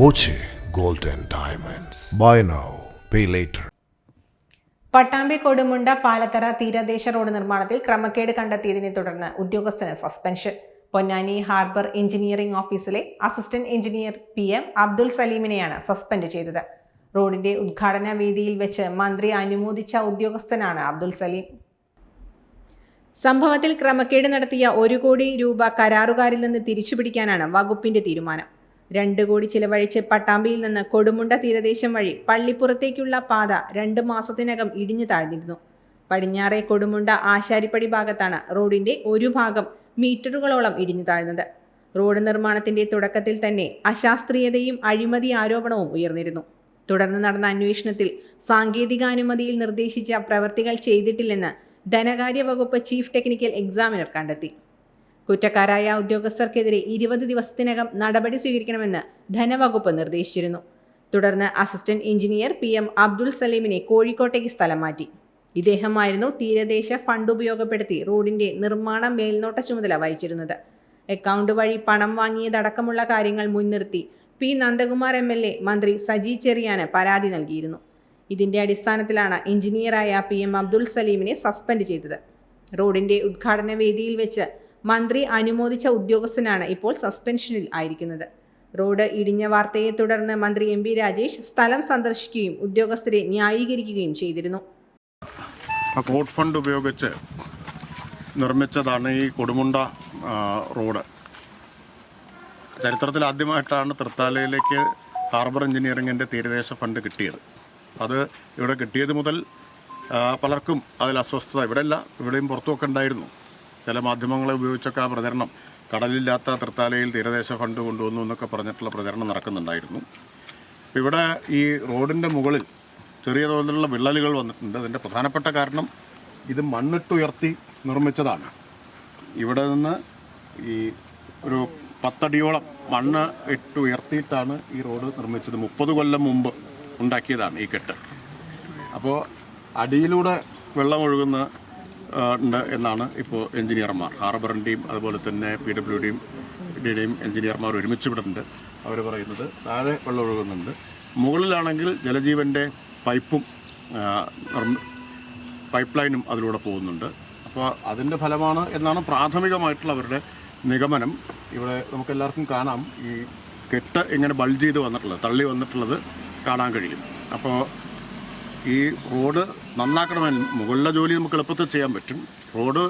Boche gold and diamonds. Buy now pay later Pattambi Kodumunda Palathara തീരദേശ road നിർമ്മാണത്തിൽ ക്രമക്കേട് കണ്ടെത്തിയതിനെ തുടർന്ന് ഉദ്യോഗസ്ഥന് സസ്പെൻഷൻ. പൊന്നാനി ഹാർബർ എഞ്ചിനീയറിംഗ് ഓഫീസിലെ assistant engineer P M Abdul സലീമിനെയാണ് suspend ചെയ്തത്. റോഡിന്റെ ഉദ്ഘാടന വേദിയിൽ വെച്ച് മന്ത്രി അനുമോദിച്ച ഉദ്യോഗസ്ഥനാണ് അബ്ദുൾ സലീം. സംഭവത്തിൽ ക്രമക്കേട് നടത്തിയ ഒരു കോടി രൂപ കരാറുകാരിൽ നിന്ന് തിരിച്ചുപിടിക്കാനാണ് വകുപ്പിന്റെ തീരുമാനം. രണ്ട് കോടി ചിലവഴിച്ച് പട്ടാമ്പിയിൽ നിന്ന് കൊടുമുണ്ട തീരദേശം വഴി പള്ളിപ്പുറത്തേക്കുള്ള പാത രണ്ട് മാസത്തിനകം ഇടിഞ്ഞു താഴ്ന്നിരുന്നു. പടിഞ്ഞാറെ കൊടുമുണ്ട ആശാരിപ്പടി ഭാഗത്താണ് റോഡിന്റെ ഒരു ഭാഗം മീറ്ററുകളോളം ഇടിഞ്ഞു താഴ്ന്നത്. റോഡ് നിർമ്മാണത്തിന്റെ തുടക്കത്തിൽ തന്നെ അശാസ്ത്രീയതയും അഴിമതി ആരോപണവും ഉയർന്നിരുന്നു. തുടർന്ന് നടന്ന അന്വേഷണത്തിൽ സാങ്കേതികാനുമതിയിൽ നിർദ്ദേശിച്ച പ്രവർത്തികൾ ചെയ്തിട്ടില്ലെന്ന് ധനകാര്യ വകുപ്പ് ചീഫ് ടെക്നിക്കൽ എക്സാമിനർ കണ്ടെത്തി. കുറ്റക്കാരായ ഉദ്യോഗസ്ഥർക്കെതിരെ ഇരുപത് ദിവസത്തിനകം നടപടി സ്വീകരിക്കണമെന്ന് ധനവകുപ്പ് നിർദ്ദേശിച്ചിരുന്നു. തുടർന്ന് assistant engineer P M Abdul സലീമിനെ കോഴിക്കോട്ടേക്ക് സ്ഥലം മാറ്റി. ഇദ്ദേഹമായിരുന്നു തീരദേശ ഫണ്ട് ഉപയോഗപ്പെടുത്തി റോഡിന്റെ നിർമ്മാണ മേൽനോട്ട ചുമതല വഹിച്ചിരുന്നത്. അക്കൗണ്ട് വഴി പണം വാങ്ങിയതടക്കമുള്ള കാര്യങ്ങൾ മുൻനിർത്തി P Nandakumar M L A മന്ത്രി സജി ചെറിയാന് പരാതി നൽകിയിരുന്നു. ഇതിന്റെ അടിസ്ഥാനത്തിലാണ് എഞ്ചിനീയറായ പി എം അബ്ദുൾ സലീമിനെ സസ്പെൻഡ് ചെയ്തത്. റോഡിന്റെ ഉദ്ഘാടന വേദിയിൽ വെച്ച് മന്ത്രി അനുമോദിച്ച ഉദ്യോഗസ്ഥനാണ് ഇപ്പോൾ സസ്പെൻഷനിൽ ആയിരിക്കുന്നത്. റോഡ് ഇടിഞ്ഞ വാർത്തയെ തുടർന്ന് മന്ത്രി എം പി രാജേഷ് സ്ഥലം സന്ദർശിക്കുകയും ഉദ്യോഗസ്ഥരെ ന്യായീകരിക്കുകയും ചെയ്തിരുന്നു. ഫണ്ട് ഉപയോഗിച്ച് നിർമ്മിച്ചതാണ് ഈ കൊടുമുണ്ട റോഡ്. ചരിത്രത്തിൽ ആദ്യമായിട്ടാണ് തൃത്താലയിലേക്ക് ഹാർബർ എഞ്ചിനീയറിങ്ങിന്റെ തീരദേശ ഫണ്ട് കിട്ടിയത്. അത് ഇവിടെ കിട്ടിയത് മുതൽ പലർക്കും അതിൽ അസ്വസ്ഥത. ഇവിടെയല്ല ഇവിടെയും പുറത്തുമൊക്കെ ഉണ്ടായിരുന്നു. ചില മാധ്യമങ്ങളെ ഉപയോഗിച്ചൊക്കെ ആ പ്രചരണം കടലില്ലാത്ത തൃത്താലയിൽ തീരദേശ ഫണ്ട് കൊണ്ടുവന്നു എന്നൊക്കെ പറഞ്ഞിട്ടുള്ള പ്രചരണം നടക്കുന്നുണ്ടായിരുന്നു. ഇവിടെ ഈ റോഡിന്റെ മുകളിൽ ചെറിയ തോതിലുള്ള വിള്ളലുകൾ വന്നിട്ടുണ്ട്. അതിന്റെ പ്രധാനപ്പെട്ട കാരണം ഇത് മണ്ണിട്ടുയർത്തി നിർമ്മിച്ചതാണ്. ഇവിടെ നിന്ന് ഈ ഒരു പത്തടിയോളം മണ്ണ് ഇട്ടുയർത്തിയിട്ടാണ് ഈ റോഡ് നിർമ്മിച്ചത്. മുപ്പത് കൊല്ലം മുമ്പ് ഉണ്ടാക്കിയതാണ് ഈ കെട്ട്. അപ്പോൾ അടിയിലൂടെ വെള്ളം ഒഴുകുന്ന ഉണ്ട് എന്നാണ് ഇപ്പോൾ എഞ്ചിനീയർമാർ. ഹാർബറിന്റെയും അതുപോലെ തന്നെ പി ഡബ്ല്യു ഡിയും ഡിയുടെയും എഞ്ചിനീയർമാർ ഒരുമിച്ച് വിടുന്നുണ്ട് അവർ പറയുന്നത് താഴെ വെള്ളം ഒഴുകുന്നുണ്ട്. മുകളിലാണെങ്കിൽ ജലജീവന്റെ പൈപ്പും പൈപ്പ് ലൈനും അതിലൂടെ പോകുന്നുണ്ട്. അപ്പോൾ അതിന്റെ ഫലമാണ് എന്നാണ് പ്രാഥമികമായിട്ടുള്ള അവരുടെ നിഗമനം. ഇവിടെ നമുക്ക് എല്ലാവർക്കും കാണാം ഈ കെട്ട് ഇങ്ങനെ ബൾജ് ചെയ്ത് വന്നിട്ടുള്ളത് തള്ളി വന്നിട്ടുള്ളത് കാണാൻ കഴിയും. അപ്പോൾ ഈ റോഡ് നന്നാക്കണമെങ്കിൽ മുകളിലെ ജോലി നമുക്ക് എളുപ്പത്തിൽ ചെയ്യാൻ പറ്റും. റോഡ്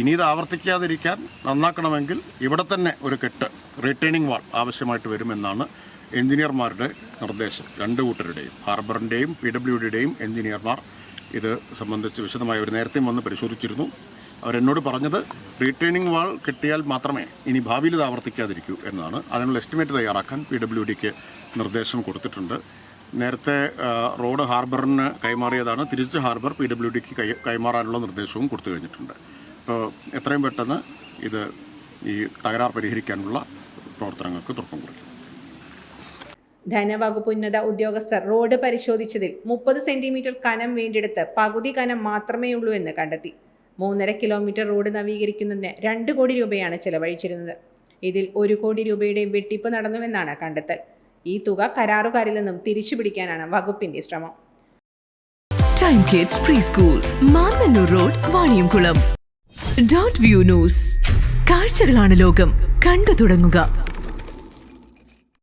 ഇനി ഇത് ആവർത്തിക്കാതിരിക്കാൻ നന്നാക്കണമെങ്കിൽ ഇവിടെ തന്നെ ഒരു കെട്ട് റിട്ടേണിംഗ് വാൾ ആവശ്യമായിട്ട് വരുമെന്നാണ് എഞ്ചിനീയർമാരുടെ നിർദ്ദേശം. രണ്ട് കൂട്ടരുടെയും ഹാർബറിന്റെയും പി ഡബ്ല്യു ഡിയുടെയും എഞ്ചിനീയർമാർ ഇത് സംബന്ധിച്ച് വിശദമായി അവർ നേരത്തെയും വന്ന് പരിശോധിച്ചിരുന്നു. അവരെന്നോട് പറഞ്ഞത് റീട്രെയിനിങ് വാൾ കിട്ടിയാൽ മാത്രമേ ഇനി ഭാവിയിൽ ഇത് ആവർത്തിക്കാതിരിക്കൂ എന്നാണ്. അതിനുള്ള എസ്റ്റിമേറ്റ് തയ്യാറാക്കാൻ പി ഡബ്ല്യു ഡിക്ക് നിർദ്ദേശം കൊടുത്തിട്ടുണ്ട്. നേരത്തെ റോഡ് ഹാർബറിന് കൈമാറിയതാണ്. തിരിച്ച് ഹാർബർ പി ഡബ്ല്യു ഡിക്ക് കൈ കൈമാറാനുള്ള നിർദ്ദേശവും കൊടുത്തു കഴിഞ്ഞിട്ടുണ്ട്. അപ്പോൾ എത്രയും പെട്ടെന്ന് ഇത് ഈ തകരാർ പരിഹരിക്കാനുള്ള പ്രവർത്തനങ്ങൾക്ക് തുടക്കം കുറിക്കും. ധനവകുപ്പ് ഉന്നത ഉദ്യോഗസ്ഥർ റോഡ് പരിശോധിച്ചതിൽ മുപ്പത് സെന്റിമീറ്റർ കനം വേണ്ടിയെടുത്ത് പകുതി കനം മാത്രമേ ഉള്ളൂ എന്ന് കണ്ടെത്തി. മൂന്നര കിലോമീറ്റർ റോഡ് നവീകരിക്കുന്നതിന് രണ്ട് കോടി രൂപയാണ് ചെലവഴിച്ചിരുന്നത്. ഇതിൽ ഒരു കോടി രൂപയുടെ വെട്ടിപ്പ് നടന്നുവെന്നാണ് കണ്ടെത്തൽ. ഈ തുക കരാറുകാരിൽ നിന്നും തിരിച്ചുപിടിക്കാനാണ് വകുപ്പിന്റെ ശ്രമം. Time kids preschool Mannannur road Vaniyamkulam dot view news കാഴ്ചകളാണ് ലോകം. കണ്ടു തുടങ്ങുക.